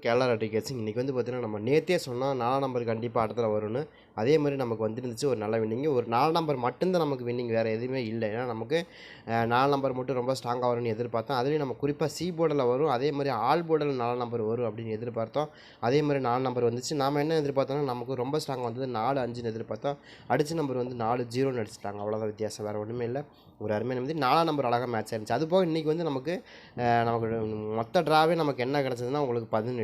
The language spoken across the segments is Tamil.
கேரளா ரெட்டி கேசிங். இன்றைக்கி வந்து பார்த்திங்கன்னா நம்ம நேற்றே சொன்னால் நாலாம் நம்பர் கண்டிப்பாக அடுத்தல வரும்னு. அதே மாதிரி நமக்கு வந்துருந்துச்சு ஒரு நல்ல வின்னிங் ஒரு நாலு நம்பர் மட்டும்தான் நமக்கு வின்னிங் வேறு எதுவுமே இல்லை. ஏன்னா நமக்கு நாலு நம்பர் மட்டும் ரொம்ப ஸ்ட்ராங்காக வரும்னு எதிர்பார்த்தோம். அதுலேயும் நம்ம குறிப்பாக சி போர்டில் வரும். அதே மாதிரி ஆல் போர்டில் நாலு நம்பர் வரும் அப்படின்னு எதிர்பார்த்தோம். அதே மாதிரி நாலு நம்பர் வந்துச்சு. நாம் என்ன எதிர்பார்த்தோம்னா நமக்கு ரொம்ப ஸ்ட்ராங் வந்தது நாலு அஞ்சுன்னு எதிர்பார்த்தோம். அடித்த நம்பர் வந்து நாலு ஜீரோன்னு அடிச்சிட்டாங்க. அவ்வளோதான் வித்தியாசம். வேறு ஒன்றுமே இல்லை. ஒரு அருமையான வந்து நாலாம் நம்பர் அழகாக மேட்ச் ஆயிருந்துச்சு. அது போக இன்றைக்கி வந்து நமக்கு நமக்கு மொத்த ட்ராவே நமக்கு என்ன கிடச்சதுன்னா உங்களுக்கு பதினெட்டு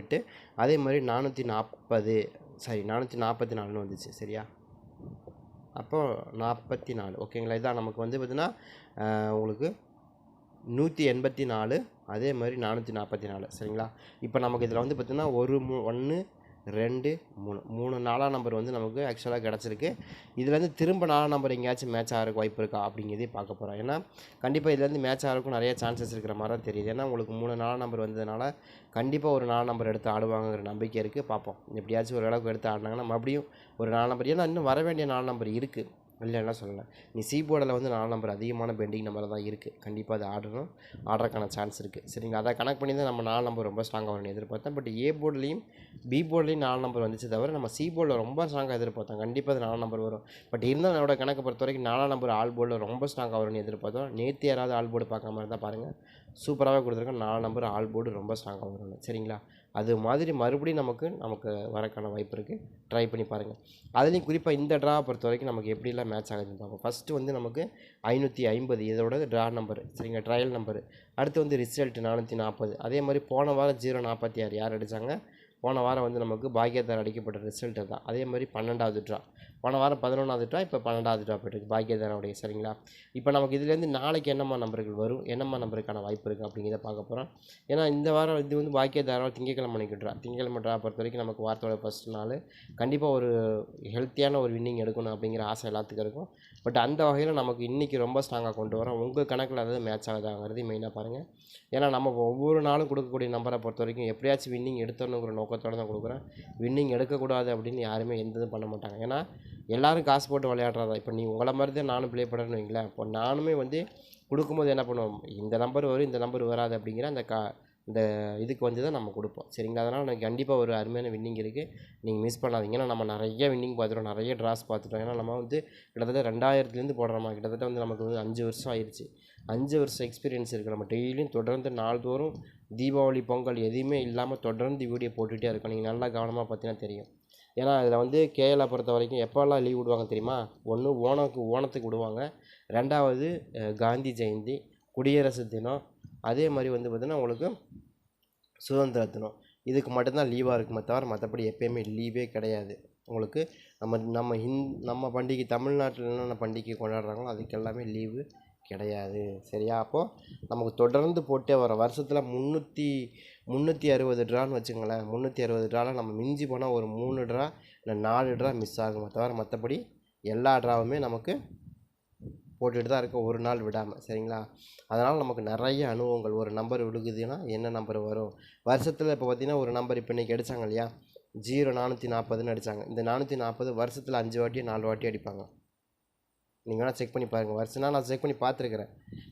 அதே மாதிரி நானூற்றி நாற்பது சாரி நானூற்றி நாற்பத்தி நாலுன்னு வந்துச்சு சரியா? அப்போது நாற்பத்தி நாலு ஓகேங்களா? இதான் நமக்கு வந்து பார்த்திங்கன்னா உங்களுக்கு நூற்றி எண்பத்தி நாலு அதே மாதிரி நானூற்றி நாற்பத்தி நாலு சரிங்களா? இப்போ நமக்கு இதில் வந்து பார்த்திங்கன்னா ஒரு மூ ஒன்று ரெண்டு மூணு மூணு நாலாம் நம்பர் வந்து நமக்கு ஆக்சுவலாக கிடச்சிருக்கு. இதுலேருந்து திரும்ப நாலாம் நம்பர் எங்கேயாச்சும் மேட்ச் ஆகிறக்கு வாய்ப்பு இருக்கா? அப்படிங்கிறதே பார்க்க போகிறோம் ஏன்னா கண்டிப்பாக இதுலேருந்து மேட்ச் ஆகிறக்கும் நிறைய சான்சஸ் இருக்கிற மாதிரி தான் தெரியுது. ஏன்னா உங்களுக்கு மூணு நாலாம் நம்பர் வந்ததுனால கண்டிப்பாக ஒரு நாலு நம்பர் எடுத்து ஆடுவாங்கங்கிற நம்பிக்கை இருக்குது பார்ப்போம். எப்படியாச்சும் ஒரு அளவுக்கு எடுத்து ஆடினாங்கன்னா மறுபடியும் ஒரு நாலு நம்பர் ஏன்னா இன்னும் வர வேண்டிய நாலு நம்பர் இருக்குது இல்லைலாம் சொல்லலை. நீ சி போர்டில் வந்து நாலு நம்பர் அதிகமான பெண்டிங் நம்பர் தான் இருக்குது கண்டிப்பாக அது ஆடணும். ஆடுறதுக்கான சான்ஸ் இருக்குது சரிங்களா அதை கனெக்ட் பண்ணி தான் நம்ம நாலு நம்பர் ரொம்ப ஸ்ட்ராங்காக வரும்னு எதிர்பார்த்தேன். பட் ஏ போர்ட்லேயும் பி போர்ட்லேயும் நாலு நம்பர் வந்துச்சு தவிர நம்ம சி போர்டில் ரொம்ப ஸ்ட்ராங்காக எதிர்பார்த்தோம். கண்டிப்பாக அது நாலு நம்பர் வரும். பட் இருந்தால் என்னோட கணக்கை பொறுத்த வரைக்கும் நாலாம் நம்பர் ஆல் போர்டில் ரொம்ப ஸ்ட்ராங்காக வரும்னு எதிர்பார்த்தோம். நேற்று யாராவது ஆல் போர்டு பார்க்காம இருந்தால் பாருங்கள் சூப்பராகவே கொடுத்துருக்கோம். நாலு நம்பர் ஆல் போர்டு ரொம்ப ஸ்ட்ராங்காக வரும்னு சரிங்களா? அது மாதிரி மறுபடியும் நமக்கு நமக்கு வரக்கான வாய்ப்பு இருக்குது ட்ரை பண்ணி பாருங்கள் அதுலேயும் குறிப்பாக இந்த ட்ரா பொறுத்த வரைக்கும் நமக்கு எப்படிலாம் மேட்ச் ஆகுதுன்னு பார்ப்போம். ஃபஸ்ட்டு வந்து நமக்கு ஐநூற்றி ஐம்பது இதோட ட்ரா நம்பர் சரிங்க ட்ரையல் நம்பர் அடுத்து வந்து ரிசல்ட் நானூற்றி நாற்பது அதே மாதிரி போன வாரம் ஜீரோ நாற்பத்தி ஆறு யார் அடித்தாங்க போன வாரம் வந்து நமக்கு பாக்கியத்தார் அடிக்கப்பட்ட ரிசல்ட் தான் அதே மாதிரி பன்னெண்டாவது ட்ரா போன வாரம் பதினொன்றாவது ட்ரா இப்போ பன்னெண்டாவது ட்ரா போயிருக்கு பாக்கியதாரனுடைய சரிங்களா? இப்போ நமக்கு இதுலேருந்து நாளைக்கு என்னம்மா நம்பர்கள் வரும்? என்னம்மா நம்பருக்கான வாய்ப்பு இருக்குது அப்படிங்கிறத பார்க்க போகிறோம் ஏன்னா இந்த வாரம் இது வந்து பாக்கியதாரம் திங்கக்கிழமை அன்னைக்கு ட்ரா திங்கக்கிழமை ட்ரா பொறுத்த வரைக்கும் நமக்கு வாரத்தோட ஃபஸ்ட் நாள். கண்டிப்பாக ஒரு ஹெல்த்தியான ஒரு வின்னிங் எடுக்கணும் அப்படிங்கிற ஆசை எல்லாத்துக்கும் இருக்கும். பட் அந்த வகையில் நமக்கு இன்றைக்கி ரொம்ப ஸ்ட்ராங்காக கொண்டு வரோம். உங்கள் கணக்கில் அதாவது மேட்ச் ஆகுதாங்கிறது மெயினாக பாருங்கள் ஏன்னா நம்ம ஒவ்வொரு நாளும் கொடுக்கக்கூடிய நம்பரை பொறுத்த வரைக்கும் எப்படியாச்சும் வின்னிங் எடுத்துடணுங்கிற நோக்கத்தோடு தான் கொடுக்குறேன் வின்னிங் எடுக்கக்கூடாது அப்படின்னு யாருமே எந்த இதுவும் பண்ண மாட்டாங்க. ஏன்னா எல்லாரும் காசு போட்டு விளையாடுறதா? இப்போ நீ உங்களை மாதிரி தான் நானும் ப்ளே பண்ணுறேன்னு வைங்களேன். இப்போ நானுமே வந்து கொடுக்கும்போது என்ன பண்ணுவோம்? இந்த நம்பர் வரும் இந்த நம்பர் வராது அப்படிங்கிற அந்த கா இந்த இதுக்கு வந்து தான் நம்ம கொடுப்போம். சரிங்களா? அதனால் எனக்கு கண்டிப்பாக ஒரு அருமையான வின்னிங் இருக்குது நீங்கள் மிஸ் பண்ணாதீங்க. ஏன்னா நம்ம நிறைய வின்னிங் பார்த்துட்டோம். நிறைய ட்ராஸ் பார்த்துட்டோம். ஏன்னா நம்ம வந்து கிட்டத்தட்ட ரெண்டாயிரத்துலேருந்து போடுறோமா கிட்டத்தட்ட வந்து நமக்கு வந்து அஞ்சு வருஷம் ஆயிடுச்சு அஞ்சு வருஷம் எக்ஸ்பீரியன்ஸ் இருக்குது நம்ம டெய்லியும் தொடர்ந்து நாள்தோறும் தீபாவளி பொங்கல் எதுவுமே இல்லாமல் தொடர்ந்து வீடியோ போட்டுகிட்டே இருக்கோம் நீங்கள் நல்லா கவனமாக பார்த்தீங்கன்னா தெரியும். ஏன்னா இதில் வந்து கேஎல்லை பொறுத்த வரைக்கும் எப்போல்லாம் லீவ் விடுவாங்க தெரியுமா? ஒன்று ஓணக்கு ஓணத்துக்கு விடுவாங்க. ரெண்டாவது காந்தி ஜெயந்தி குடியரசு தினம். அதே மாதிரி வந்து பார்த்திங்கன்னா உங்களுக்கு சுதந்திர தினம். இதுக்கு மட்டும்தான் லீவாக இருக்குமே தவிர மற்றபடி எப்பயுமே லீவே கிடையாது. உங்களுக்கு நம்ம நம்ம ஹிந் நம்ம பண்டிகை தமிழ்நாட்டில் என்னென்ன பண்டிகை கொண்டாடுறாங்களோ அதுக்கு எல்லாமே லீவு கிடையாது. சரியா? அப்போது நமக்கு தொடர்ந்து போட்டே வரோம் வருஷத்தில் முந்நூற்றி முந்நூற்றி அறுபது ட்ரான்னு வச்சுங்களேன் முந்நூற்றி அறுபது ட்ராவில் நம்ம மிஞ்சி போனால் ஒரு மூணு ட்ரா இல்லை நாலு ட்ரா மிஸ் ஆகும் தவிர மற்றபடி எல்லா ட்ராவுமே நமக்கு போட்டுட்டு தான் இருக்கும் ஒரு நாள் விடாமல் சரிங்களா? அதனால் நமக்கு நிறைய அனுபவங்கள். ஒரு நம்பர் விழுகுதுன்னா என்ன நம்பர் வரும்? வருஷத்தில் இப்போ பார்த்தீங்கன்னா ஒரு நம்பர் இப்போ இன்றைக்கி அடித்தாங்க இல்லையா? ஜீரோ நானூற்றி நாற்பதுன்னு அடித்தாங்க இந்த நானூற்றி நாற்பது வருஷத்தில் அஞ்சு வாட்டி நாலு வாட்டி அடிப்பாங்க. நீங்கள் வேணால் செக் பண்ணி பாருங்கள் வருஷம்னா நான் செக் பண்ணி பார்த்துருக்குறேன்.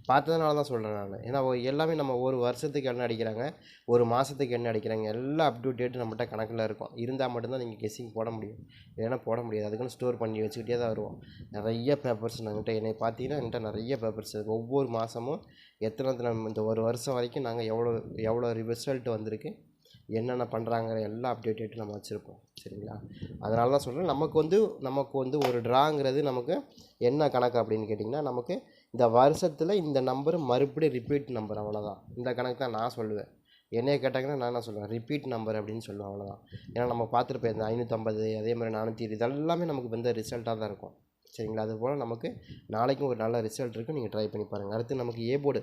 பார்த்ததுனால தான் சொல்கிறேன் நான். ஏன்னா எல்லாமே நம்ம ஒரு வருஷத்துக்கு என்ன அடிக்கிறாங்க? ஒரு மாதத்துக்கு என்ன அடிக்கிறாங்க? எல்லாம் அப் டு டேட் நம்மகிட்ட கணக்கில் இருக்கும். இருந்தால் மட்டும்தான் நீங்கள் கெஸ்ஸிங் போட முடியும். இல்லைன்னா போட முடியாது. அதுக்குன்னு ஸ்டோர் பண்ணி வச்சுக்கிட்டே தான் வருவோம். நிறைய பேப்பர்ஸ் நம்மகிட்ட என்னை பார்த்தீங்கன்னா என்கிட்ட நிறைய பேப்பர்ஸ் இருக்குது ஒவ்வொரு மாதமும் எத்தனை எத்தனை இந்த ஒரு வருஷம் வரைக்கும் நாங்கள் எவ்வளோ எவ்வளோ ரிசல்ட் வந்திருக்கு? என்னென்ன பண்ணுறாங்கிற எல்லா அப்டேட்டேட்டும் நம்ம வச்சுருப்போம். சரிங்களா? அதனால தான் சொல்கிறேன் நமக்கு வந்து நமக்கு வந்து ஒரு ட்ராங்கிறது நமக்கு என்ன கணக்கு அப்படின்னு கேட்டிங்கன்னா நமக்கு இந்த வருஷத்தில் இந்த நம்பர் மறுபடியும் ரிப்பீட் நம்பர் அவ்வளோதான் இந்த கணக்கு தான் நான் சொல்லுவேன். என்னைய கேட்டாங்கன்னா நான் என்ன சொல்லுவேன்? ரிப்பீட் நம்பர் அப்படின்னு சொல்லுவேன் அவ்வளோதான் ஏன்னா நம்ம பார்த்துருப்போம் இந்த ஐநூற்றம்பது அதே மாதிரி நானூற்றி இதெல்லாமே நமக்கு வந்து ரிசல்ட்டாக தான் இருக்கும். சரிங்களா? அதுபோல் நமக்கு நாளைக்கும் ஒரு நல்ல ரிசல்ட் இருக்குது நீங்கள் ட்ரை பண்ணி பாருங்கள் அடுத்து நமக்கு ஏ போர்டு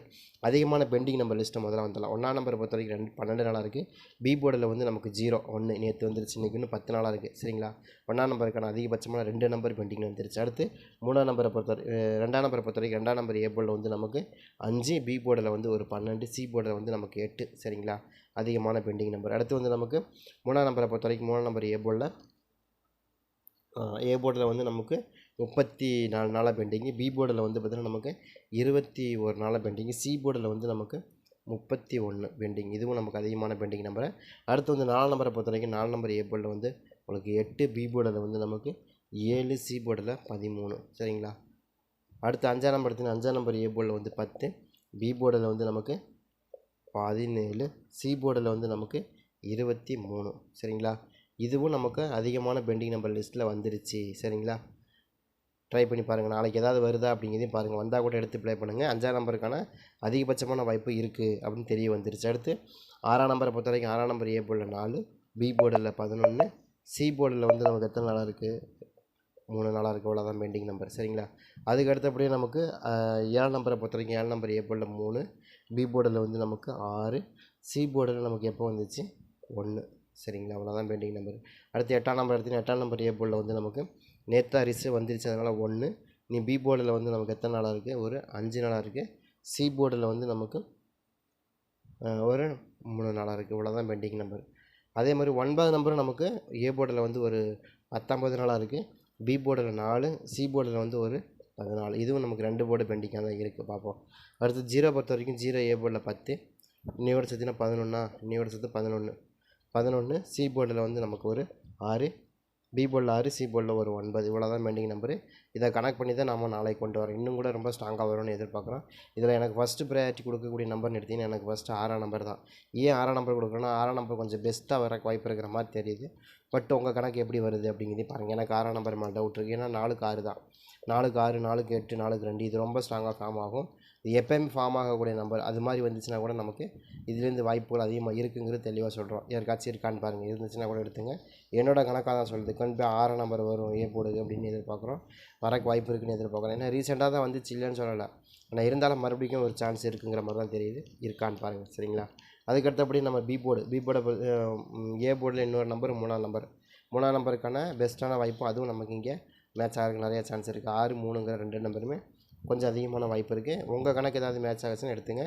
அதிகமான பெண்டிங் நம்பர் லிஸ்ட்டை முதல்ல வந்துடலாம். ஒன்றாம் நம்பரை பொறுத்த வரைக்கும் ரெண்டு பன்னெண்டு நாளாக இருக்குது பி போர்டில் வந்து நமக்கு ஜீரோ ஒன்று நேற்று வந்துருச்சு இன்றைக்கி இன்னும் பத்து நாளாக இருக்குது சரிங்களா? ஒன்றாம் நம்பருக்கான அதிகபட்சமான ரெண்டு நம்பர் பெண்டிங் வந்துருச்சு. அடுத்து மூணாம் நம்பரை பொறுத்தவரை ரெண்டாம் நம்பரை பொறுத்த வரைக்கும் ரெண்டாம் நம்பர் ஏ போர்டில் வந்து நமக்கு அஞ்சு பி போர்டில் வந்து ஒரு பன்னெண்டு சி போர்டில் வந்து நமக்கு எட்டு. சரிங்களா? அதிகமான பெண்டிங் நம்பர் அடுத்து வந்து நமக்கு மூணாம் நம்பரை பொறுத்த வரைக்கும் மூணாம் நம்பர் ஏ போர்டில் ஏ போர்டில் வந்து நமக்கு முப்பத்தி நாலு நாளாக பெண்டிங்கு பி போர்டில் வந்து பார்த்திங்கன்னா நமக்கு இருபத்தி ஒரு நாளாக பெண்டிங்கு சி போர்டில் வந்து நமக்கு முப்பத்தி ஒன்று பெண்டிங் இதுவும் நமக்கு அதிகமான பெண்டிங் நம்பரை அடுத்து வந்து நாலு நம்பரை பொறுத்த வரைக்கும் நாலு நம்பர் ஏ போர்டில் வந்து உங்களுக்கு எட்டு பி போர்டில் வந்து நமக்கு ஏழு சி போர்டில் பதிமூணு. சரிங்களா? அடுத்து அஞ்சாம் நம்பர் எடுத்தீங்கன்னா அஞ்சாம் நம்பர் ஏ போர்டில் வந்து பத்து. பி போர்டில் வந்து நமக்கு பதினேழு. சி போர்டில் வந்து நமக்கு இருபத்தி மூணு. சரிங்களா? இதுவும் நமக்கு அதிகமான பெண்டிங் நம்பர் லிஸ்ட்டில் வந்துருச்சு. சரிங்களா? ட்ரை பண்ணி பாருங்கள் நாளைக்கு ஏதாவது வருதா அப்படிங்கிறதையும் பாருங்கள் வந்தால் கூட எடுத்து ப்ளே பண்ணுங்கள் அஞ்சாம் நம்பருக்கான அதிகபட்சமான வாய்ப்பு இருக்குது அப்படின்னு தெரிய வந்துருச்சு. அடுத்து ஆறாம் நம்பரை பொறுத்த வரைக்கும் ஆறாம் நம்பர் ஏ போர்டில் நாலு பி போர்டில் பதினொன்று சி போர்டில் வந்து நமக்கு எத்தனை நாளாக இருக்குது மூணு நாளாக இருக்குது அவ்வளோதான் பெண்டிங் நம்பர் சரிங்களா? அதுக்கு அடுத்தபடியே நமக்கு ஏழு ஏழாம் நம்பரை பொறுத்த வரைக்கும் ஏழு நம்பர் ஏ போர்டில் மூணு பி போர்டில் வந்து நமக்கு ஆறு சி போர்டில் நமக்கு எப்போ வந்துச்சு? ஒன்று சரிங்களா? அவ்வளோதான் பெண்டிங் நம்பர் அடுத்து எட்டாம் நம்பர் எடுத்தீங்கன்னா எட்டாம் நம்பர் ஏ போர்டில் வந்து நமக்கு நேற்று அரிசி வந்துருச்சு. அதனால் ஒன்று நீ பி போர்டில் வந்து நமக்கு எத்தனை நாளாக இருக்குது ஒரு அஞ்சு நாளாக இருக்குது சி போர்டில் வந்து நமக்கு ஒரு மூணு நாளாக இருக்குது இவ்வளோதான் பெண்டிங் நம்பர் அதே மாதிரி ஒன்பது நம்பரும் நமக்கு ஏ போர்டில் வந்து ஒரு பத்தொம்பது நாளாக இருக்குது பி போர்டில் நாலு சி போர்டில் வந்து ஒரு பதினாலு. இதுவும் நமக்கு ரெண்டு போர்டு பெண்டிங்காக தான் இருக்குது பார்ப்போம். அடுத்து ஜீரோ பொறுத்த வரைக்கும் ஜீரோ ஏ போர்டில் பத்து இன்னையோட சேர்த்துனா பதினொன்னா இன்னையோட சேர்த்து பதினொன்று பதினொன்று சி போர்டில் வந்து நமக்கு ஒரு ஆறு பி போர்டில் ஆறு சி போர்டில் ஒரு ஒன்பது. இவ்வளோ தான் பெண்டிங் நம்பரு இதை கனெக்ட் பண்ணி தான் நம்ம நாளைக்கு கொண்டு வரோம். இன்னும் கூட ரொம்ப ஸ்ட்ராங்காக வரும்னு எதிர்பார்க்குறோம். இதில் எனக்கு ஃபஸ்ட்டு ப்ரையாரிட்டி கொடுக்கக்கூடிய நம்பர்னு எடுத்திங்கன்னா எனக்கு ஃபஸ்ட்டு ஆறாம் நம்பர் தான். ஏன் ஆறாம் நம்பர் கொடுக்குறோன்னா ஆறாம் நம்பர் கொஞ்சம் பெஸ்ட்டாக வர வாய்ப்பு இருக்கிற மாதிரி தெரியுது. பட் உங்கள் கணக்கு எப்படி வருது அப்படிங்கிறதையும் பாருங்கள் எனக்கு ஆறாம் நம்பர் மேலே டவுட் இருக்குது ஏன்னா நாலுக்கு ஆறு தான். நாலுக்கு ஆறு நாலுக்கு எட்டு நாலுக்கு ரெண்டு இது ரொம்ப ஸ்ட்ராங்காக ஃபார்ம் ஆகும். இது எப்போயுமே ஃபார்ம் ஆகக்கூடிய நம்பர் அது மாதிரி வந்துச்சுன்னா கூட நமக்கு இதுலேருந்து வாய்ப்புகள் அதிகமாக இருக்குங்கிறது தெளிவாக சொல்கிறோம் யாருக்காச்சும் இருக்கான்னு பாருங்கள் இருந்துச்சுன்னா கூட எடுத்துங்க. என்னோடய கணக்காக தான் சொல்லுது. கண்டிப்பாக ஆறாம் நம்பர் வரும் ஏ போடுது அப்படின்னு எதிர்பார்க்குறோம். வரக்கு வாய்ப்பு இருக்குன்னு எதிர்பார்க்குறோம். ஏன்னா ரீசெண்டாக தான் வந்துச்சு இல்லைன்னு சொல்லலை. ஆனால் இருந்தாலும் மறுபடியும் ஒரு சான்ஸ் இருக்குங்கிற மாதிரி தான் தெரியுது. இருக்கான்னு பாருங்கள் சரிங்களா? அதுக்கடுத்தபடி நம்ம பி போர்டு பி போர்டை ஏ போர்டில் இன்னொரு நம்பர் மூணாம் நம்பர் மூணாம் நம்பருக்கான பெஸ்ட்டான வாய்ப்பும் அதுவும் நமக்கு இங்கே மேட்ச் ஆகிறதுக்கு நிறையா சான்ஸ் இருக்குது ஆறு மூணுங்கிற ரெண்டு நம்பருமே கொஞ்சம் அதிகமான வாய்ப்பு இருக்குது உங்கள் கணக்கு ஏதாவது மேட்ச் ஆகுச்சுன்னு எடுத்துங்க.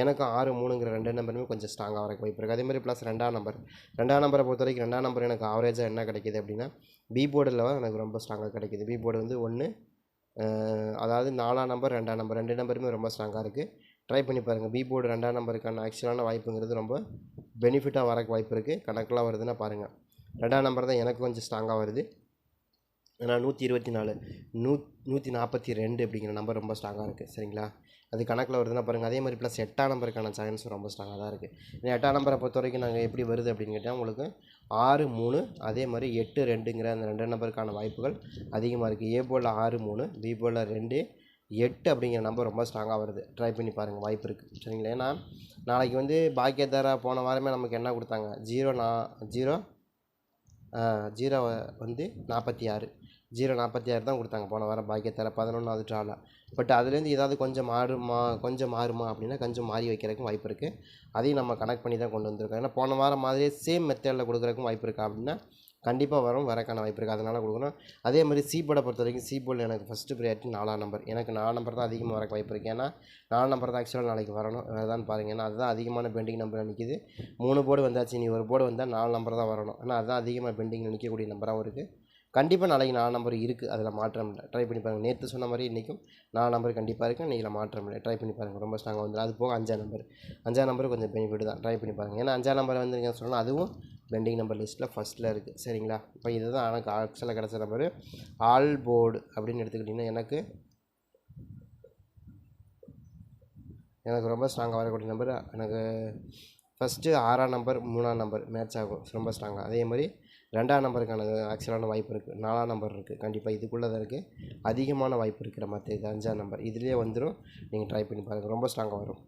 எனக்கும் ஆறு மூணுங்கிற ரெண்டு நம்பருமே கொஞ்சம் ஸ்ட்ராங்காக வரக்கு வாய்ப்பு இருக்குது அதேமாதிரி ப்ளஸ் ரெண்டாம் நம்பர் ரெண்டாம் நம்பரை பொறுத்த வரைக்கும் ரெண்டாம் நம்பர் எனக்கு ஆவரேஜாக என்ன கிடைக்கிது அப்படின்னா பி போர்டில் எனக்கு ரொம்ப ஸ்ட்ராங்காக கிடைக்கிது. பி போர்டு வந்து ஒன்று அதாவது நாலாம் நம்பர் ரெண்டாம் நம்பர் ரெண்டு நம்பருமே ரொம்ப ஸ்ட்ராங்காக இருக்குது ட்ரை பண்ணி பாருங்கள் பி போர்டு ரெண்டாம் நம்பருக்கான ஆக்சுவலான வாய்ப்புங்கிறது ரொம்ப பெனிஃபிட்டாக வரக்கு வாய்ப்பு இருக்குது கணக்கெலாம் வருதுன்னா பாருங்கள் ரெண்டாம் நம்பர் தான் எனக்கு கொஞ்சம் ஸ்ட்ராங்காக வருது. ஏன்னா நூற்றி இருபத்தி நாலு நூ நூற்றி நாற்பத்தி ரெண்டு அப்படிங்கிற நம்பர் ரொம்ப ஸ்ட்ராங்காக இருக்குது சரிங்களா? அது கணக்கில் வருதுன்னா பாருங்கள் அதே மாதிரி ப்ளஸ் எட்டாம் நம்பருக்கான சான்ஸ் ரொம்ப ஸ்ட்ராங்காக தான் இருக்குது எட்டாம் நம்பரை பொறுத்த வரைக்கும் நாங்கள் எப்படி வருது அப்படின்னு கேட்டால் உங்களுக்கு ஆறு மூணு அதே மாதிரி எட்டு ரெண்டுங்கிற அந்த ரெண்டு நம்பருக்கான வாய்ப்புகள் அதிகமாக இருக்குது ஏ போல் ஆறு மூணு பி போல் ரெண்டு எட்டு அப்படிங்கிற நம்பர் ரொம்ப ஸ்ட்ராங்காக வருது. ட்ரை பண்ணி பாருங்கள் வாய்ப்பு இருக்குது சரிங்களா? ஏன்னா நாளைக்கு வந்து பாக்கியதாரா போன வாரமே நமக்கு என்ன கொடுத்தாங்க? ஜீரோ நா ஜீரோ ஜீரோ வந்து நாற்பத்தி ஆறு. ஜீரோ நாற்பத்தி ஆறு தான் கொடுத்தாங்க. போன வாரம் பாக்கியத்தார பதினொன்றாவது ட்ராவில் பட் அதுலேருந்து ஏதாவது கொஞ்சம் மாறுமா கொஞ்சம் மாறுமா அப்படின்னா கொஞ்சம் மாறி வைக்கிறதுக்கும் வாய்ப்பு இருக்குது அதையும் நம்ம கனெக்ட் பண்ணி தான் கொண்டு வந்திருக்கோம். ஏன்னா போன வாரம் மாதிரியே சேம் மெத்தடில் கொடுக்குறதுக்கும் வாய்ப்பு இருக்கா அப்படின்னா கண்டிப்பாக வரும் வரக்கான வாய்ப்பு இருக்குது அதனால் கொடுக்கணும். அதே மாதிரி சி போர்டை பொறுத்த வரைக்கும் சி போர்டில் எனக்கு ஃபஸ்ட்டு ப்ரியாரிட்டி நாலாம் நம்பர் எனக்கு நாலு நம்பர் தான் அதிகமாக வரக்கு வாய்ப்பு இருக்குது ஏன்னா நாலு நம்பர் தான் ஆக்சுவலாக நாளைக்கு வரணும். அதான் பாருங்கள் ஏன்னா அதுதான் அதிகமான பெண்டிங் நம்பர் நிற்கிது மூணு போர்டு வந்தாச்சு. நீ ஒரு போர்டு வந்தால் நாலு நம்பர் தான் வரணும். ஆனால் அதுதான் அதிகமாக பெண்டிங்கில் நிற்கக்கூடிய நம்பராகவும் இருக்குது கண்டிப்பாக நாளைக்கு நாலு நம்பர் இருக்குது அதில் மாற்றம் இல்லை. ட்ரை பண்ணி பாருங்கள் நேற்று சொன்ன மாதிரி இன்றைக்கும் நாலு நம்பர் கண்டிப்பாக இருக்குது இன்றைக்கி மாற்றம் இல்லை. ட்ரை பண்ணி பாருங்கள் ரொம்ப ஸ்ட்ராங்காக வந்துடும் அது போக அஞ்சாம் நம்பர். அஞ்சாம் நம்பர் கொஞ்சம் பெனிஃபிட் தான். ட்ரை பண்ணி பாருங்கள் ஏன்னா அஞ்சாம் நம்பர் வந்து நீங்கள் அதுவும் பெண்டிங் நம்பர் லிஸ்ட்டில் ஃபஸ்ட்டில் இருக்குது சரிங்களா? இப்போ இதுதான் எனக்கு ஆக்சுவலாக கிடச்ச நம்பர். ஆல் போர்டு அப்படின்னு எடுத்துக்கிட்டிங்கன்னா எனக்கு எனக்கு ரொம்ப ஸ்ட்ராங்காக வரக்கூடிய நம்பர். எனக்கு ஃபஸ்ட்டு ஆறாம் நம்பர் மூணாம் நம்பர் மேட்ச் ஆகும். ரொம்ப ஸ்ட்ராங்காக அதே மாதிரி ரெண்டாம் நம்பருக்கான ஆக்சுவலான வாய்ப்பு இருக்குது நாலாம் நம்பர் இருக்குது கண்டிப்பாக இதுக்குள்ளே தான் இருக்குது அதிகமான வாய்ப்பு இருக்கிற மற்ற இது அஞ்சாம் நம்பர். இதுலேயே வந்துடும் நீங்கள் ட்ரை பண்ணி பாருங்கள் ரொம்ப ஸ்ட்ராங்காக வரும்.